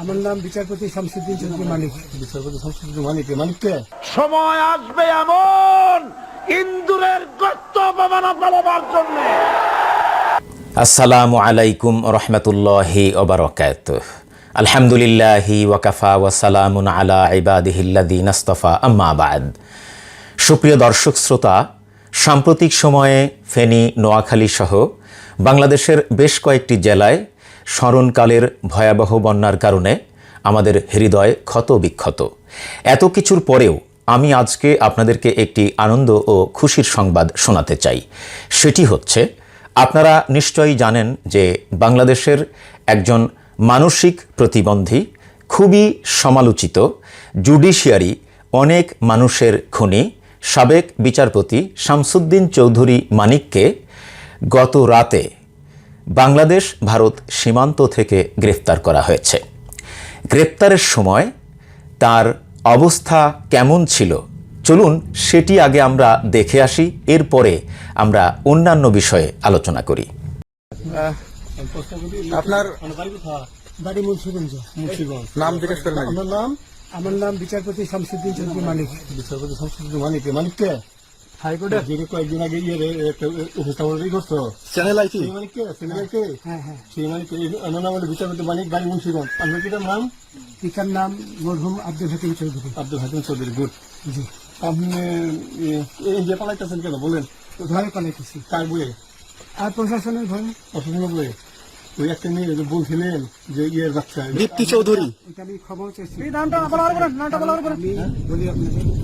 আমার নাম বিচারপতি শামসুদ্দিন চৌধুরী মালিক। বিচারপতি সংস্কৃতি মালিক মালিককে? সময় আসবে এমন ইন্দুরের গর্ত অপমানা পালাবার জন্য। আসসালামু আলাইকুম রহমতুল্লাহি ওবরকাত আলহামদুলিল্লাহি ওয়াকাফা ওয়াসালামুন আলা ইবাদিহিল্লাদি নাস্তফা আম্মা বাদ। সুপ্রিয় দর্শক শ্রোতা সাম্প্রতিক সময়ে ফেনী নোয়াখালী সহ বাংলাদেশের বেশ কয়েকটি জেলায় স্মরণকালের ভয়াবহ বন্যার কারণে আমাদের হৃদয় ক্ষত বিক্ষত। এত কিছুর পরেও আমি আজকে আপনাদেরকে একটি আনন্দ ও খুশির সংবাদ শোনাতে চাই। সেটি হচ্ছে, আপনারা নিশ্চয়ই জানেন যে বাংলাদেশের একজন মানসিক প্রতিবন্ধী, খুবই সমালোচিত, জুডিশিয়ারি অনেক মানুষের খুনি, সাবেক বিচারপতি শামসুদ্দিন চৌধুরী মানিককে গত রাতে বাংলাদেশ ভারত সীমান্ত থেকে গ্রেফতার করা হয়েছে। গ্রেপ্তারের সময় তার অবস্থা কেমন ছিল? চলুন সেটি আগে আমরা দেখে আসি এরপরে আমরা অন্যান্য বিষয়ে আলোচনা করি। আপনার বাড়ি মুন্সিগঞ্জ। মুন্সিগঞ্জ। নাম জিজ্ঞেস করেন আমার নাম আমার নাম বিচারপতি শামসুদ্দিন চৌধুরী মালিক বিচারপতি সংস্কৃতি মালিক মালিককে হাইকোর্টের যে কয়েকদিন আগে ইয়ে রে, একটা উপস্থাপন করছ। চ্যানেল আইটি সেই মালিককে সেই মালিককে হ্যাঁ হ্যাঁ। সেই আমার নাম হলো বিচারপতি মালিক বাড়ি মুন্সিগঞ্জ। আপনার কি নাম? পিতার নাম মরহুম আব্দুল হাকিম চৌধুরী। আব্দুল হাকিম চৌধুরী গুড। জি। আপনি এই যে পালাইতেছেন কেন? বলেন। ভয় পালাইতেছি। কার বইয়ে? আর প্রশাসনের ভয়। অসুবিধা বইয়ে? ওই একটা মেয়ে যে বলছিলেন যে ইয়ের বাচ্চা। দীপ্তি চৌধুরী। এটা আমি খবর চাইছি। বলি আপনাকে আমি এই যে দেখাচ্ছি আমি হ্যাঁ ইয়ে রুগী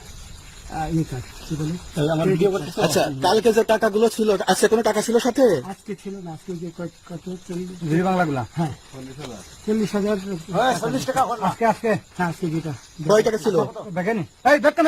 আচ্ছা কালকে যে টাকাগুলো ছিল আজকে কোনো টাকা ছিল সাথে? আজকে ছিল না আজকে যে কত কত চল্লিশ জি বাংলাগুলা? হ্যাঁ। চল্লিশ হাজার। আজকে আজকে। হ্যাঁ আজকে যেটা। কয় টাকা ছিল? দেখেনি এই দেখেন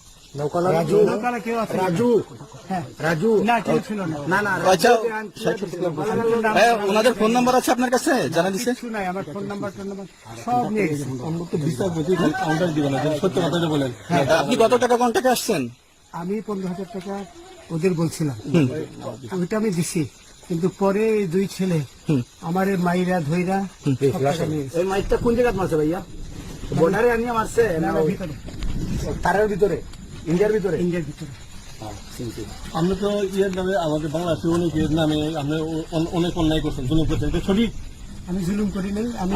নৌকালা? কেউ আছে? রাজু। হ্যাঁ। রাজু। না না। না না আচ্ছা ষাট সত্তর লাখ বলছেন। হ্যাঁ, ওনাদের ফোন নাম্বার আছে আপনার কাছে? জানা আমার ফোন নাম্বার সব নিয়ে বলেন। আপনি কত টাকা কন্টাক্টে আসছেন? আমি পনেরো হাজার টাকা ওদের বলছিলাম। ওইটা আমি দিছি কিন্তু পরে দুই ছেলে আমার মাইরা ধইরা গেছে। এই মাইকটা কোন জায়গায় মারছে ভাইয়া? বর্ডারে আনিয়ে মারছে? না, না, ভিতরে। তারের ভিতরে? ইন্ডিয়ার ভিতরে? ইন্ডিয়ার ভিতরে। আমরা তো ইয়ের নামে আমাদের বাংলাদেশে অনেকের নামে আমরা অনেক অন্যায় করছেন জুলুম করছেন এটা সঠিক আমি জুলুম করি নাই আমি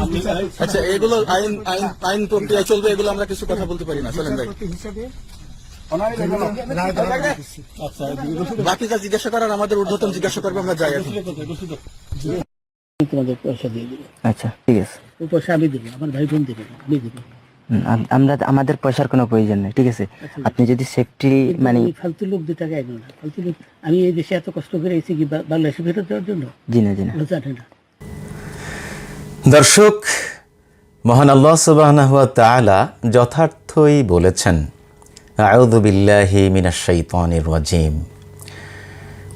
আচ্ছা এগুলো আইন আইন আইন প্রক্রিয়ায় চলবে এগুলো আমরা কিছু কথা বলতে পারি না চলেন ভাই। হিসাবে। আচ্ছা বাকি যা জিজ্ঞাসা করার আমাদের ঊর্ধ্বতন জিজ্ঞাসা করবে আমরা যাই তোমাদের পয়সা দিয়ে দিবে আচ্ছা ঠিক আছে। পয়সা আমি দেবো আমার ভাই বোন দেবে আমি দেবো। আমরা আমাদের পয়সার কোনো প্রয়োজন নেই ঠিক আছে? আপনি যদি সেফটি মানে এই ফালতু লোক দু টাকা না। ফালতু লোক আমি এই দেশে এত কষ্ট করে এসেছি কি বাংলাদেশে ফেরত দেওয়ার জন্য? জি না জি না। ওরা জানে না। দর্শক মহান আল্লাহ সুবাহ তাআলা যথার্থই বলেছেন আউযু বিল্লাহি মিনাশ শাইতানির রাজিম।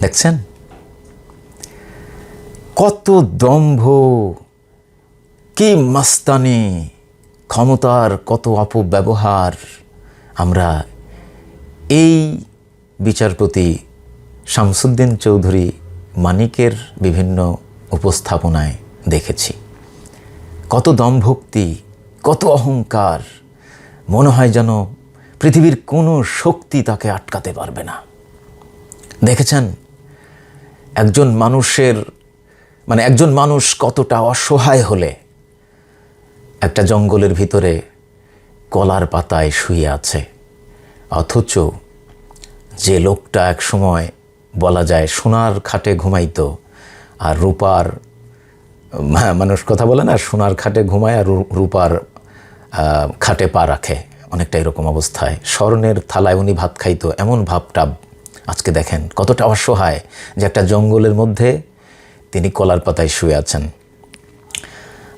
দেখছেন? কত দম্ভ, কি মাস্তানি, ক্ষমতার কত অপব্যবহার আমরা এই বিচারপতি শামসুদ্দিন চৌধুরী মানিকের বিভিন্ন উপস্থাপনায় দেখেছি। কত দমভক্তি, কত অহংকার, মনে হয় যেন পৃথিবীর কোনো শক্তি তাকে আটকাতে পারবে না। দেখেছেন? একজন মানুষের মানে একজন মানুষ কতটা অসহায় হলে একটা জঙ্গলের ভিতরে কলার পাতায় শুয়ে আছে। অথচ যে লোকটা এক সময় বলা যায় সোনার খাটে ঘুমাইত আর রূপার, মানুষ কথা বলে না, সোনার খাটে ঘুমায় আর রূপার খাটে পা রাখে। অনেকটা এরকম অবস্থায়। স্বর্ণের থালায় উনি ভাত খাইতো, এমন ভাবটা আজকে দেখেন কতটা অসহায় যে একটা জঙ্গলের মধ্যে তিনি কলার পাতায় শুয়ে আছেন।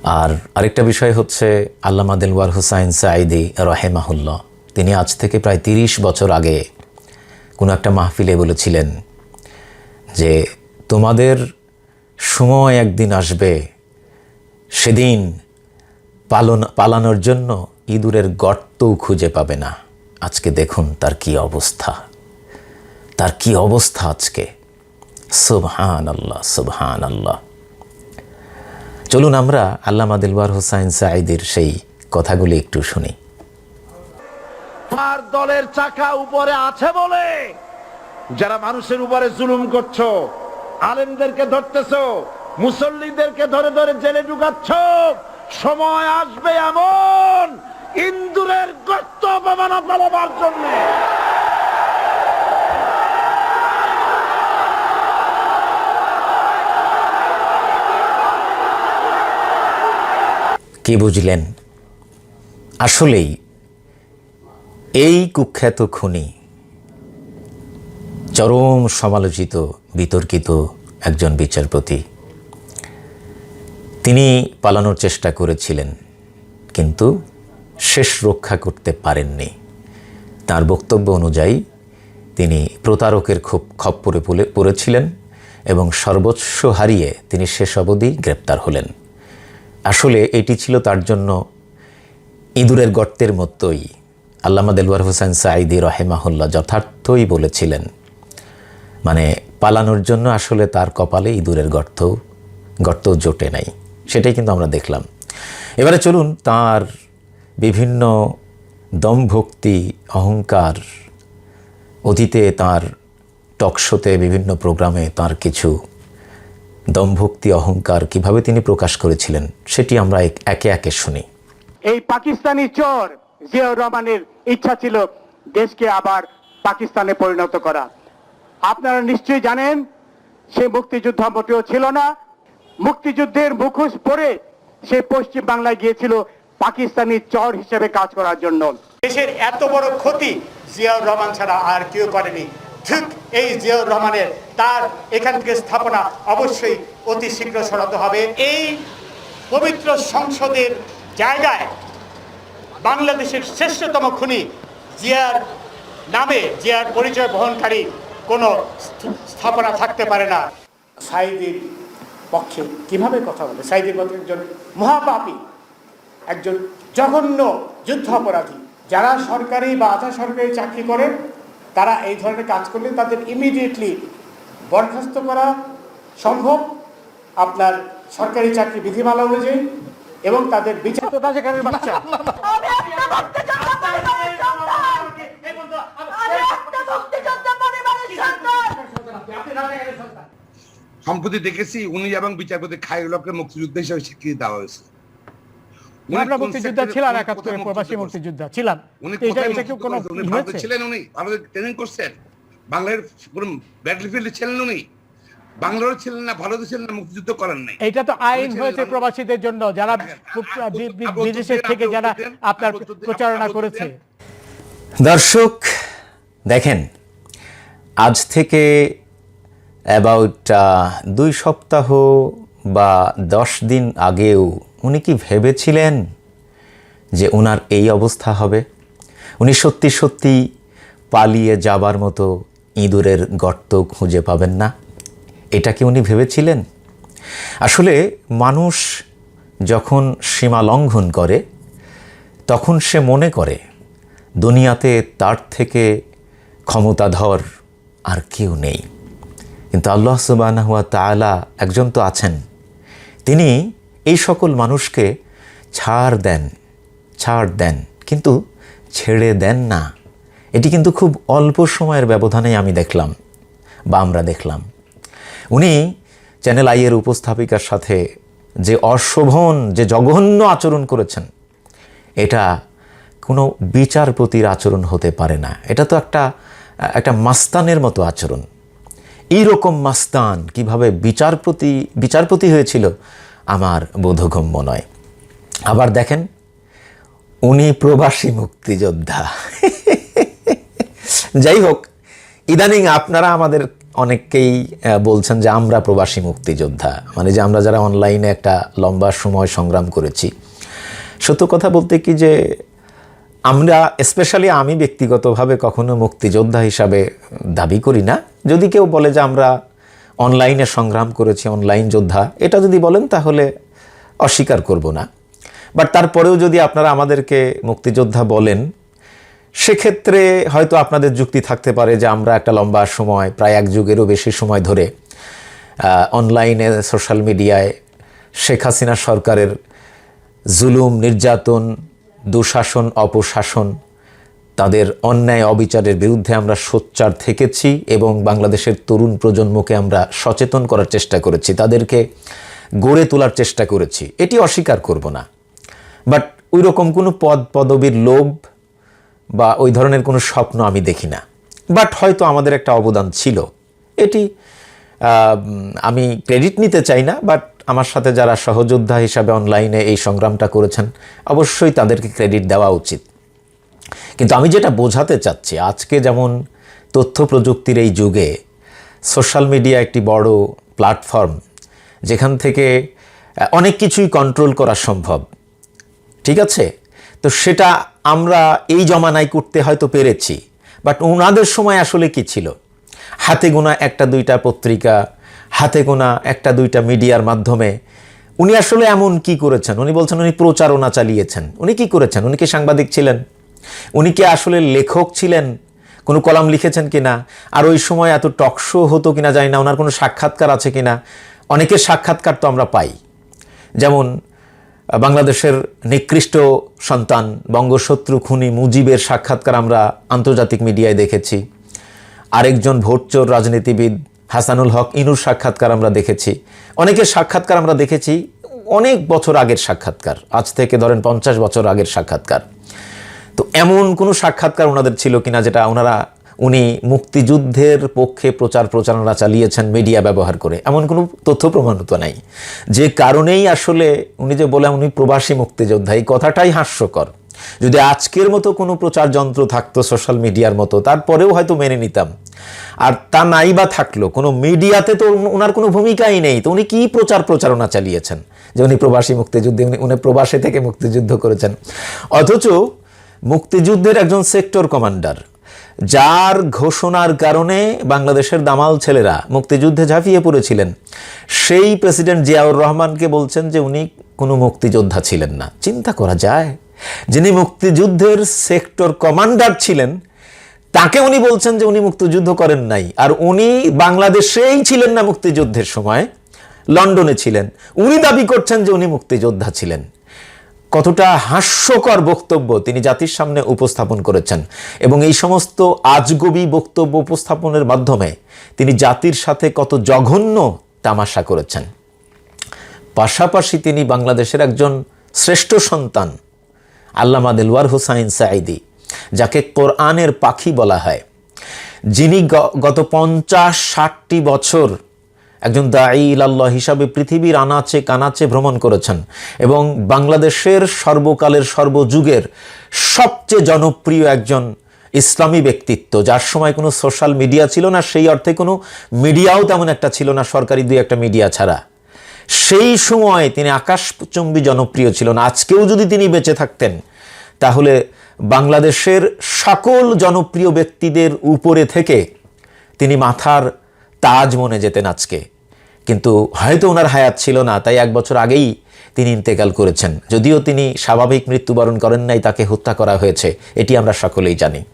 আর আরেকটা বিষয় হচ্ছে আল্লামা দিলওয়ার হুসাইন সাইদি রহেমাহুল্লাহ। তিনি আজ থেকে প্রায় তিরিশ বছর আগে কোনো একটা মাহফিলে বলেছিলেন যে, তোমাদের সময় একদিন আসবে, সেদিন পালন, পালানোর জন্য ইঁদুরের গর্তও খুঁজে পাবে না। আজকে দেখুন তার কি অবস্থা। তার কি অবস্থা আজকে? সুবহান আল্লাহ সুবহান আল্লাহ চলুন আমরা আল্লামা দিলওয়ার হোসাইন সাঈদের সেই কথাগুলি একটু শুনি। আর দলের চাকা উপরে আছে বলে যারা মানুষের উপরে জুলুম করছ, আলেমদেরকে ধরতেছ, মুসল্লিদেরকে ধরে ধরে জেলে ঢুকাচ্ছ, সময় আসবে এমন ইন্দুরের গর্ত অপমানা পালাবার জন্য। কি বুঝলেন? আসলেই এই কুখ্যাত খুনি চরম সমালোচিত, বিতর্কিত একজন বিচারপতি। তিনি পালানোর চেষ্টা করেছিলেন, কিন্তু শেষ রক্ষা করতে পারেননি। তার বক্তব্য অনুযায়ী তিনি প্রতারকের খুব খপ্পরে পড়ে- পড়েছিলেন এবং সর্বস্ব হারিয়ে তিনি শেষ অবধি গ্রেপ্তার হলেন। আসলে এটি ছিল তার জন্য ইঁদুরের গর্তের মতোই। আল্লামা দেলওয়ার হোসেন সাঈদি রহেমাহুল্লাহ যথার্থই বলেছিলেন মানে পালানোর জন্য আসলে তার কপালে ইঁদুরের গর্ত গর্ত জোটে নাই। সেটাই কিন্তু আমরা দেখলাম। এবারে চলুন তার বিভিন্ন দমভক্তি, অহংকার অতীতে তার টকশোতে বিভিন্ন প্রোগ্রামে তার কিছু দমভক্তি অহংকার কীভাবে তিনি প্রকাশ করেছিলেন সেটি আমরা এক- একে একে শুনি। এই পাকিস্তানি চোর জিয়াউর রহমানের ইচ্ছা ছিল দেশকে আবার পাকিস্তানে পরিণত করা। আপনারা নিশ্চয়ই জানেন সে মুক্তিযুদ্ধ মোটেও ছিল না। মুক্তিযুদ্ধের মুখোশ পরে সে পশ্চিম বাংলায় গিয়েছিল পাকিস্তানি চর হিসেবে কাজ করার জন্য। দেশের এত বড় ক্ষতি জিয়াউর রহমান ছাড়া আর কেউ করেনি। ঠিক এই জিয়াউর রহমানের তার এখান থেকে স্থাপনা অবশ্যই অতি শীঘ্র সরাতে হবে। এই পবিত্র সংসদের জায়গায় বাংলাদেশের শ্রেষ্ঠতম খুনি জিয়ার নামে জিয়ার পরিচয় বহনকারী কোনো স্থাপনা থাকতে পারে না। সাইদির পক্ষে কীভাবে কথা বলে সাইদির পক্ষে একজন মহাপাপী, একজন জঘন্য যুদ্ধ অপরাধী যারা সরকারি বা আধা সরকারি চাকরি করে তারা এই ধরনের কাজ করলে তাদের ইমিডিয়েটলি বরখাস্ত করা সম্ভব আপনার সরকারি চাকরি বিধিমালা অনুযায়ী এবং তাদের বিচার বাচ্চা। সম্প্রতি দেখেছি উনি এবং বিচারপতি খায়রুলকে মুক্তিযুদ্ধ হিসেবে স্বীকৃতি দেওয়া হয়েছে। আমরা মুক্তিযোদ্ধা ছিলাম একাত্তরে প্রবাসী মুক্তিযুদ্ধ ছিলাম। এটা কি কোনো? ছিলেন উনি? ভারতে ট্রেনিং করছেন? বাংলার কোন ব্যাটলফিল্ডে ছিলেন উনি? বাংলারও ছিলেন না ভারতে ছিলেন না মুক্তিযুদ্ধ করেন নাই। এটা তো আইন হয়েছে প্রবাসীদের জন্য যারা বিদেশের থেকে যারা আপনার প্রচারণা করেছে। দর্শক দেখেন আজ থেকে অ্যাবাউট দুই সপ্তাহ বা দশ দিন আগেও উনি কি ভেবেছিলেন যে ওনার এই অবস্থা হবে? উনি সত্যি সত্যি পালিয়ে যাবার মতো ইঁদুরের গর্ত খুঁজে পাবেন না। এটা কি উনি ভেবেছিলেন? আসলে মানুষ যখন সীমা লঙ্ঘন করে, তখন সে মনে করে, দুনিয়াতে তার থেকে ক্ষমতাধর আর কেউ নেই। কিন্তু আল্লাহ সুবাহ তাআলা একজন তো আছেন। তিনি এই সকল মানুষকে ছাড় দেন ছাড় দেন, কিন্তু ছেড়ে দেন না। এটি কিন্তু খুব অল্প সময়ের ব্যবধানে আমি দেখলাম, বা আমরা দেখলাম। উনি চ্যানেল আইয়ের উপস্থাপিকার সাথে যে অশোভন, যে জঘন্য আচরণ করেছেন, এটা কোনো বিচারপতির আচরণ হতে পারে না। এটা তো একটা একটা মাস্তানের মতো আচরণ। এইরকম মাস্তান কীভাবে বিচারপতি বিচারপতি হয়েছিল আমার বোধগম্য নয়। আবার দেখেন, উনি প্রবাসী মুক্তিযোদ্ধা। যাই হোক, ইদানিং আপনারা আমাদের অনেককেই বলছেন যে আমরা প্রবাসী মুক্তিযোদ্ধা। মানে যে আমরা যারা অনলাইনে একটা লম্বা সময় সংগ্রাম করেছি। সত্য কথা বলতে কি যে, আমরা স্পেশালি আমি ব্যক্তিগতভাবে কখনো মুক্তিযোদ্ধা হিসাবে দাবি করি না। যদি কেউ বলে যে আমরা অনলাইনে সংগ্রাম করেছি অনলাইন যোদ্ধা। এটা যদি বলেন তাহলে অস্বীকার করব না। বাট তারপরেও যদি আপনারা আমাদেরকে মুক্তিযোদ্ধা বলেন, সেক্ষেত্রে হয়তো আপনাদের যুক্তি থাকতে পারে যে আমরা একটা লম্বা সময়, প্রায় এক যুগেরও বেশি সময় ধরে অনলাইনে সোশ্যাল মিডিয়ায় শেখ হাসিনা সরকারের জুলুম, নির্যাতন, দুঃশাসন, অপশাসন তাদের অন্যায় অবিচারের বিরুদ্ধে আমরা সোচ্চার থেকেছি এবং বাংলাদেশের তরুণ প্রজন্মকে আমরা সচেতন করার চেষ্টা করেছি, তাদেরকে গড়ে তোলার চেষ্টা করেছি। এটি অস্বীকার করব না। বাট ওই রকম কোনো পদ, পদবীর লোভ বা ওই ধরনের কোনো স্বপ্ন আমি দেখি না। বাট হয়তো আমাদের একটা অবদান ছিল। এটি আমি ক্রেডিট নিতে চাই না, বাট আমার সাথে যারা সহযোদ্ধা হিসাবে অনলাইনে এই সংগ্রামটা করেছেন, অবশ্যই তাদেরকে ক্রেডিট দেওয়া উচিত। কিন্তু আমি যেটা বোঝাতে চাচ্ছি, আজকে যেমন তথ্য প্রযুক্তির এই যুগে সোশ্যাল মিডিয়া একটি বড় প্ল্যাটফর্ম, যেখান থেকে অনেক কিছুই কন্ট্রোল করা সম্ভব। ঠিক আছে? তো সেটা আমরা এই জমানায় করতে হয়তো পেরেছি বাট ওনাদের সময় আসলে কি ছিল? হাতে গোনা একটা দুইটা পত্রিকা, হাতে গোনা একটা দুইটা মিডিয়ার মাধ্যমে উনি আসলে এমন কি করেছেন? উনি বলছেন, উনি প্রচারণা চালিয়েছেন। উনি কি করেছেন? উনি কি সাংবাদিক ছিলেন? উনি কি আসলে লেখক ছিলেন? কোনো কলাম লিখেছেন কিনা? আর ওই সময় এত টকশো হতো কিনা জানি না, ওনার কোনো সাক্ষাৎকার আছে কিনা? অনেকের সাক্ষাৎকার তো আমরা পাই। যেমন বাংলাদেশের নিকৃষ্ট সন্তান, বঙ্গশত্রু খুনি মুজিবের সাক্ষাৎকার আমরা আন্তর্জাতিক মিডিয়ায় দেখেছি। আরেকজন ভোটচোর রাজনীতিবিদ হাসানুল হক ইনুর সাক্ষাৎকার আমরা দেখেছি। অনেকের সাক্ষাৎকার আমরা দেখেছি অনেক বছর আগের সাক্ষাৎকার, আজ থেকে ধরেন পঞ্চাশ বছর আগের সাক্ষাৎকার। তো এমন কোনো সাক্ষাৎকার ওনাদের ছিল কিনা যেটা ওনারা, উনি মুক্তিযুদ্ধের পক্ষে প্রচার প্রচারণা চালিয়েছেন, মিডিয়া ব্যবহার করে? এমন কোনো তথ্য প্রমাণ তো নাই। যে কারণেই আসলে উনি যে বলে উনি প্রবাসী মুক্তিযোদ্ধা, এই কথাটাই হাস্যকর। যদি আজকের মতো কোনো প্রচার যন্ত্র থাকতো সোশ্যাল মিডিয়ার মতো, তারপরেও হয়তো মেনে নিতাম। আর তা নাই বা থাকল, কোনো মিডিয়াতে তো ওনার কোনো ভূমিকাই নেই। তো উনি কী প্রচার প্রচারণা চালিয়েছেন? যে উনি প্রবাসী মুক্তিযুদ্ধে, উনি উনি প্রবাসী থেকে মুক্তিযুদ্ধ করেছেন। অথচ মুক্তিযুদ্ধের একজন সেক্টর কমান্ডার, যার ঘোষণার কারণে বাংলাদেশের দামাল ছেলেরা মুক্তিযুদ্ধে ঝাঁপিয়ে পড়েছিলেন। সেই প্রেসিডেন্ট জিয়াউর রহমানকে বলছেন যে উনি কোনো মুক্তিযোদ্ধা ছিলেন না। চিন্তা করা যায়, যিনি মুক্তিযুদ্ধের সেক্টর কমান্ডার ছিলেন, তাকে উনি বলছেন যে উনি মুক্তিযুদ্ধ করেন নাই। আর উনি বাংলাদেশেই ছিলেন না মুক্তিযুদ্ধের সময়, লন্ডনে ছিলেন। উনি দাবি করছেন যে উনি মুক্তিযোদ্ধা ছিলেন। কতটা হাস্যকর বক্তব্য তিনি জাতির সামনে উপস্থাপন করেছেন এবং এই সমস্ত আজগবি বক্তব্য উপস্থাপনের মাধ্যমে তিনি জাতির সাথে কত জঘন্য তামাশা করেছেন। পাশাপাশি তিনি বাংলাদেশের একজন শ্রেষ্ঠ সন্তান, আল্লামা দেলওয়ার হুসাইন সাইদি যাকে কোরআনের পাখি বলা হয়, যিনি গত পঞ্চাশ ষাটটি বছর একজন দায়ী আল্লাহ হিসাবে পৃথিবীর আনাচে কানাচে ভ্রমণ করেছেন এবং বাংলাদেশের সর্বকালের সর্বযুগের সবচেয়ে জনপ্রিয় একজন ইসলামী ব্যক্তিত্ব। যার সময় কোনো সোশ্যাল মিডিয়া ছিল না, সেই অর্থে কোনো মিডিয়াও তেমন একটা ছিল না, সরকারি দুই একটা মিডিয়া ছাড়া। সেই সময় তিনি আকাশচুম্বী জনপ্রিয় ছিলেন। আজকেও যদি তিনি বেঁচে থাকতেন, তাহলে বাংলাদেশের সকল জনপ্রিয় ব্যক্তিদের উপরে থেকে তিনি মাথার তাজ মনে যেতেন আজকে। কিন্তু হয়তো ওনার হায়াত ছিল না, তাই এক বছর আগেই তিনি ইন্তেকাল করেছেন। যদিও তিনি স্বাভাবিক মৃত্যুবরণ করেন নাই, তাকে হত্যা করা হয়েছে, এটি আমরা সকলেই জানি।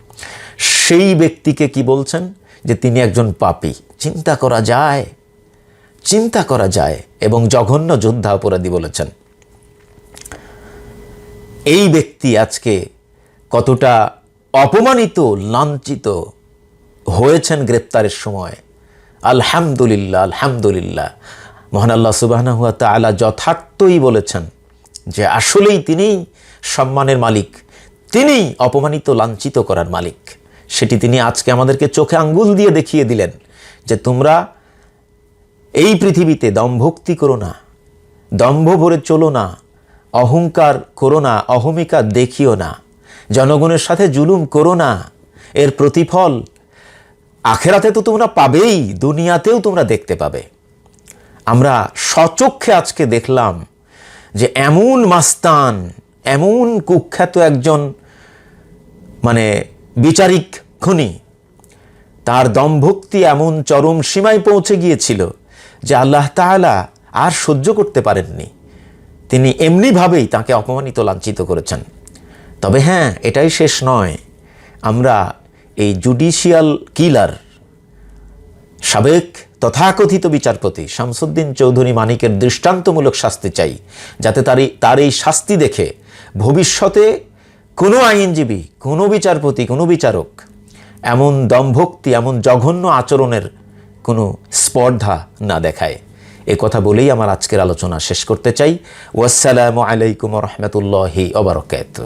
সেই ব্যক্তিকে কি বলছেন? যে তিনি একজন পাপী। চিন্তা করা যায়, চিন্তা করা যায়, এবং জঘন্য যোদ্ধা অপরাধী বলেছেন। এই ব্যক্তি আজকে কতটা অপমানিত, লাঞ্ছিত হয়েছেন গ্রেপ্তারের সময়। আলহামদুলিল্লাহ আলহামদুলিল্লাহ। মহান আল্লাহ সুবাহ তালা যথার্থই বলেছেন যে আসলেই তিনিই সম্মানের মালিক, তিনি অপমানিত, লাঞ্ছিত করার মালিক। সেটি তিনি আজকে আমাদেরকে চোখে আঙ্গুল দিয়ে দেখিয়ে দিলেন যে তোমরা এই পৃথিবীতে দম্ভক্তি করো না, দম্ভ ভরে চলো না, অহংকার করো না, অহমিকা দেখিও না, জনগণের সাথে জুলুম করো না, এর প্রতিফল আখেরাতে তো তোমরা পাবেই, দুনিয়াতেও তোমরা দেখতে পাবে। আমরা সচক্ষে আজকে দেখলাম যে এমন মাস্তান, এমন কুখ্যাত একজন মানে বিচারিক খনি, তার দমভক্তি এমন চরম সীমায় পৌঁছে গিয়েছিল যে আল্লাহ তাআলা আর সহ্য করতে পারেননি। তিনি এমনিভাবেই তাকে অপমানিত লাঞ্ছিত করেছেন। তবে হ্যাঁ এটাই শেষ নয়। আমরা এই জুডিশিয়াল কিলার সাবেক তথাকথিত বিচারপতি শামসুদ্দিন চৌধুরী মানিকের দৃষ্টান্তমূলক শাস্তি চাই, যাতে তার এই তার এই শাস্তি দেখে ভবিষ্যতে কোনো আইনজীবী, কোনো বিচারপতি, কোনো বিচারক এমন দমভক্তি, এমন জঘন্য আচরণের কোনো স্পর্ধা না দেখায়। এ কথা বলেই আমার আজকের আলোচনা শেষ করতে চাই। ওয়াসসালামু আলাইকুম রহমতুল্লাহি ওবরকাত